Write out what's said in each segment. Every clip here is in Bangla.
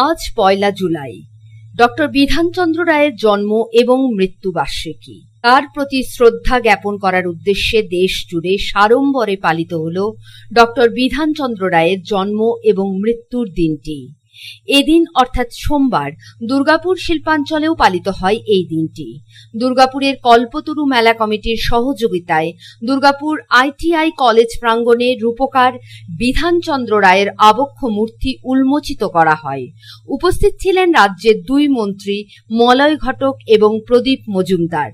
আজ পয়লা জুলাই। ডক্টর বিধানচন্দ্র রায়ের জন্ম এবং মৃত্যু বার্ষিকী তার প্রতি শ্রদ্ধা জ্ঞাপন করার উদ্দেশ্যে দেশ জুড়ে সাড়ম্বরে পালিত হল ডক্টর বিধানচন্দ্র রায়ের জন্ম এবং মৃত্যুর দিনটি। এদিন, অর্থাৎ সোমবার, দুর্গাপুর শিল্পাঞ্চলেও পালিত হয় এই দিনটি। দুর্গাপুরের কল্পতরু মেলা কমিটির সহযোগিতায় দুর্গাপুর আইটিআই কলেজ প্রাঙ্গণে রূপকার বিধানচন্দ্র রায়ের আবক্ষ মূর্তি উন্মোচিত করা হয়। উপস্থিত ছিলেন রাজ্যের দুই মন্ত্রী, মলয় ঘটক এবং প্রদীপ মজুমদার।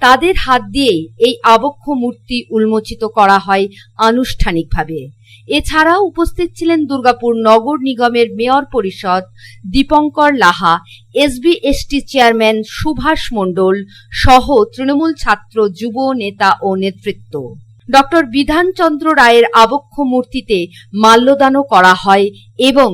তাদের হাত দিয়েই এই আবক্ষ মূর্তি উন্মোচিত করা হয় আনুষ্ঠানিকভাবে। এছাড়াও উপস্থিত ছিলেন দুর্গাপুর নগর নিগমের মেয়র পরিষদ দীপঙ্কর লাহা, এসবিএসটি চেয়ারম্যান সুভাষ মণ্ডল সহ তৃণমূল ছাত্র, যুব নেতা ও নেতৃত্ব। ডক্টর বিধানচন্দ্র রায়ের আবক্ষ মূর্তিতে মাল্যদানও করা হয় এবং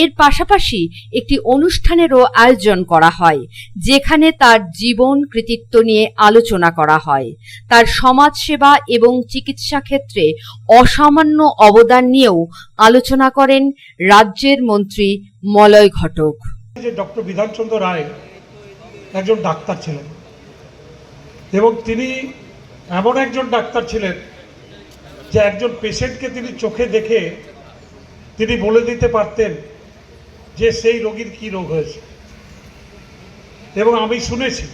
এর পাশাপাশি একটি অনুষ্ঠানেরও আয়োজন করা হয়, যেখানে তার জীবন কৃতিত্ব নিয়ে আলোচনা করা হয়। তার সমাজসেবা এবং চিকিৎসা ক্ষেত্রে অসামান্য অবদান নিয়েও আলোচনা করেন রাজ্যের মন্ত্রী মলয় ঘটক। ডক্টর বিধানচন্দ্র রায় একজন ডাক্তার ছিলেন এবং তিনি এমন একজন ডাক্তার ছিলেন যে একজন পেশেন্টকে তিনি চোখে দেখে তিনি বলে দিতে পারতেন যে সেই রোগীর কি রোগ হয়েছে। এবং আমি শুনেছি,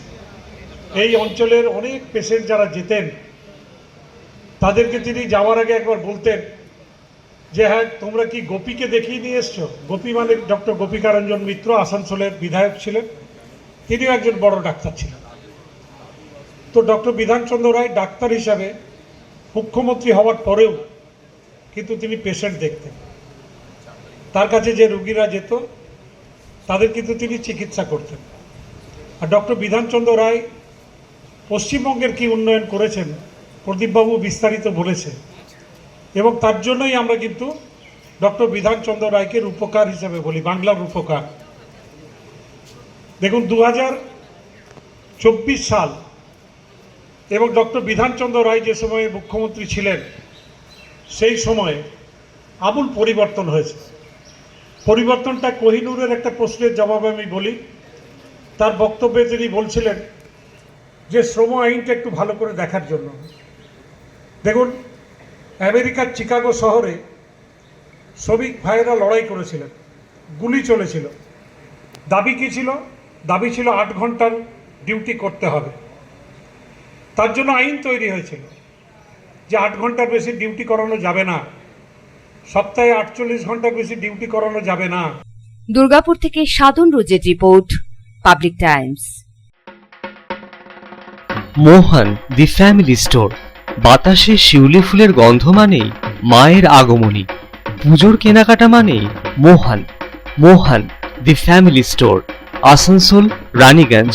এই অঞ্চলের অনেক পেশেন্ট যারা যেতেন, তাদেরকে তিনি যাওয়ার আগে একবার বলতেন যে হ্যাঁ তোমরা কি গোপীকে দেখিয়ে নিয়ে এসছো? গোপী মানে ডক্টর গোপীকারঞ্জন মিত্র, আসানসোলের বিধায়ক ছিলেন। তিনিও একজন বড় ডাক্তার ছিলেন। তো ডক্টর বিধানচন্দ্র রায় ডাক্তার হিসাবে মুখ্যমন্ত্রী হওয়ার পরেও কিন্তু তিনি পেশেন্ট দেখতেন। তার কাছে যে রুগীরা যেত, তাদের কিন্তু তিনি চিকিৎসা করতেন। আর ডক্টর বিধানচন্দ্র রায় পশ্চিমবঙ্গের কি উন্নয়ন করেছেন, প্রদীপবাবু বিস্তারিত বলেছেন। এবং তার জন্যই আমরা কিন্তু ডক্টর বিধানচন্দ্র রায়কে রূপকার হিসেবে বলি, বাংলার রূপকার। দেখুন দু চব্বিশ সাল এবং ডক্টর বিধানচন্দ্র রায় যে সময়ে মুখ্যমন্ত্রী ছিলেন, সেই সময়ে আমূল পরিবর্তন হয়েছে। পরিবর্তনটা কোহিনুরের একটা প্রশ্নের জবাবে আমি বলি। তার বক্তব্যে তিনি বলছিলেন যে শ্রম আইনটা একটু ভালো করে দেখার জন্য। দেখুন, আমেরিকার চিকাগো শহরে শ্রমিক ভাইয়েরা লড়াই করেছিলেন, গুলি চলেছিল। দাবি কী ছিল? দাবি ছিল আট ঘণ্টার ডিউটি করতে হবে। তার জন্য আইন তৈরি হয়েছিল যে আট ঘণ্টার বেশি ডিউটি করানো যাবে না। সপ্তাহে আটচল্লিশ ঘণ্টার বেশি ডিউটি করানো যাবে না। দুর্গাপুর থেকে সাধন রোজের report Public Times. Mohan the family store. বাতাসে শিউলি ফুলের গন্ধ মানেই মায়ের আগমনী। পুজোর কেনাকাটা মানেই Mohan. Mohan the family store. Asansol Raniganj.